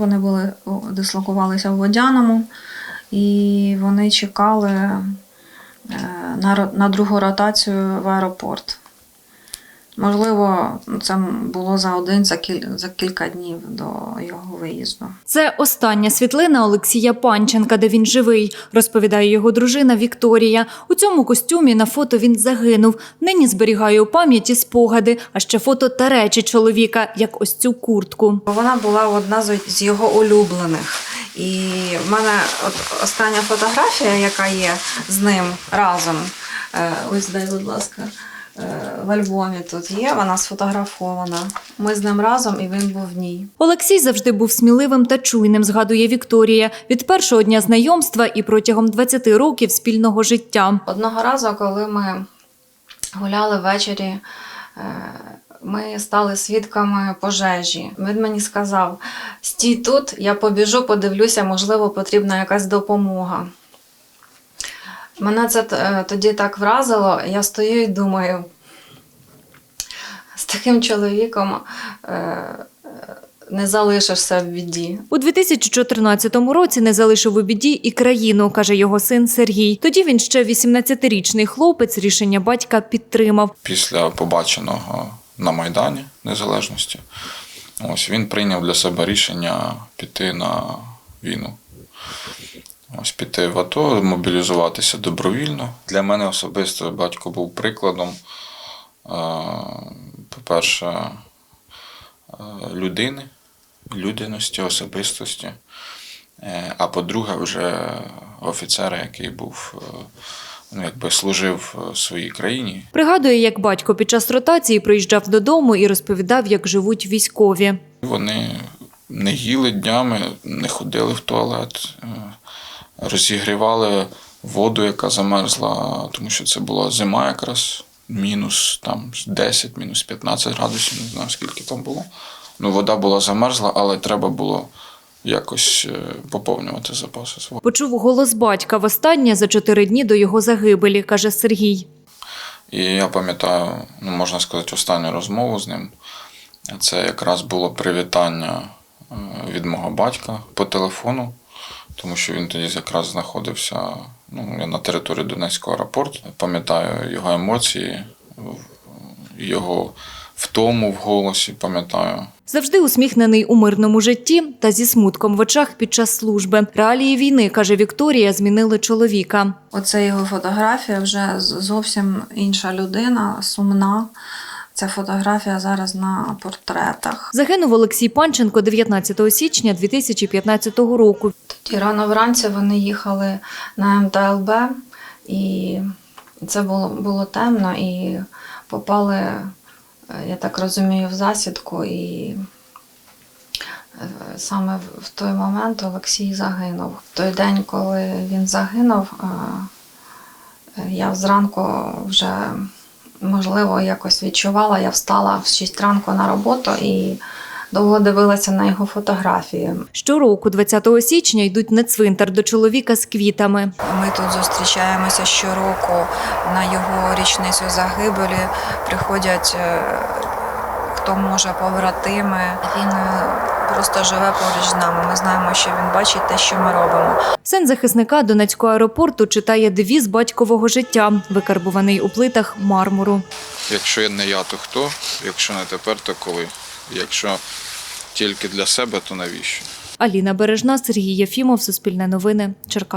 Вони були дислокувалися в Водяному і вони чекали е, на, на другу ротацію в аеропорт. Можливо, це було за один, за, кіль, за кілька днів до його виїзду. Це остання світлина Олексія Панченка, де він живий, розповідає його дружина Вікторія. У цьому костюмі на фото він загинув. Нині зберігає у пам'яті спогади, а ще фото та речі чоловіка, як ось цю куртку. Вона була одна з його улюблених. І в мене от остання фотографія, яка є з ним разом. е, Ось дай, будь ласка, в альбомі тут є, вона сфотографована. Ми з ним разом і він був в ній. Олексій завжди був сміливим та чуйним, згадує Вікторія. Від першого дня знайомства і протягом 20 років спільного життя. Одного разу, коли ми гуляли ввечері, е, ми стали свідками пожежі. Він мені сказав: стій тут, я побіжу, подивлюся, можливо, потрібна якась допомога. Мене це е, тоді так вразило, я стою і думаю, з таким чоловіком е, е, не залишишся в біді. У 2014 році не залишив у біді і країну, каже його син Сергій. Тоді він ще 18-річний хлопець рішення батька підтримав. після побаченого на Майдані Незалежності. Ось він прийняв для себе рішення піти на війну. Ось піти в АТО, мобілізуватися добровільно. Для мене особисто батько був прикладом, по-перше, е, людини, людяності, особистості. Е, А по-друге, вже офіцера, який був, е, ну, якби служив своїй країні, Пригадує, як батько під час ротації приїжджав додому і розповідав, як живуть військові. Вони не їли днями, не ходили в туалет, розігрівали воду, яка замерзла, тому що це була зима якраз, мінус там 10, мінус 15 градусів, не знаю скільки там було. Ну, вода була замерзла, але треба було якось е, поповнювати запаси свої. Почув голос батька востаннє за чотири дні до його загибелі, каже Сергій. І я пам'ятаю, ну можна сказати, останню розмову з ним. Це якраз було привітання е, від мого батька по телефону, тому що він тоді якраз знаходився ну, я на території Донецького аеропорту. Пам'ятаю його емоції, в- його втому в голосі, пам'ятаю. Завжди усміхнений у мирному житті та зі смутком в очах під час служби. Реалії війни, каже Вікторія, змінили чоловіка. Оце його фотографія вже зовсім інша людина, сумна. Ця фотографія зараз на портретах. Загинув Олексій Панченко 19 січня 2015 року. Тоді рано вранці вони їхали на МТЛБ, і це було, було темно, і попали, е, я так розумію, в засідку. І е, саме в- той момент Олексій загинув. В той день, коли він загинув, е, я зранку вже, можливо, якось відчувала, я встала в 6 ранку на роботу і довго дивилася на його фотографії. Щороку, 20 січня, йдуть на цвинтар до чоловіка з квітами. Ми тут зустрічаємося щороку на його річницю загибелі. Приходять е, хто може побратими. Він е, просто живе поруч з нами. Ми знаємо, що він бачить те, що ми робимо. Син захисника Донецького аеропорту читає девіз батькового життя, викарбуваний у плитах мармуру. Якщо не я, то хто? Якщо не тепер, то коли? Якщо тільки для себе, то навіщо? Аліна Бережна, Сергій Єфімов, Суспільне новини, Черкаси.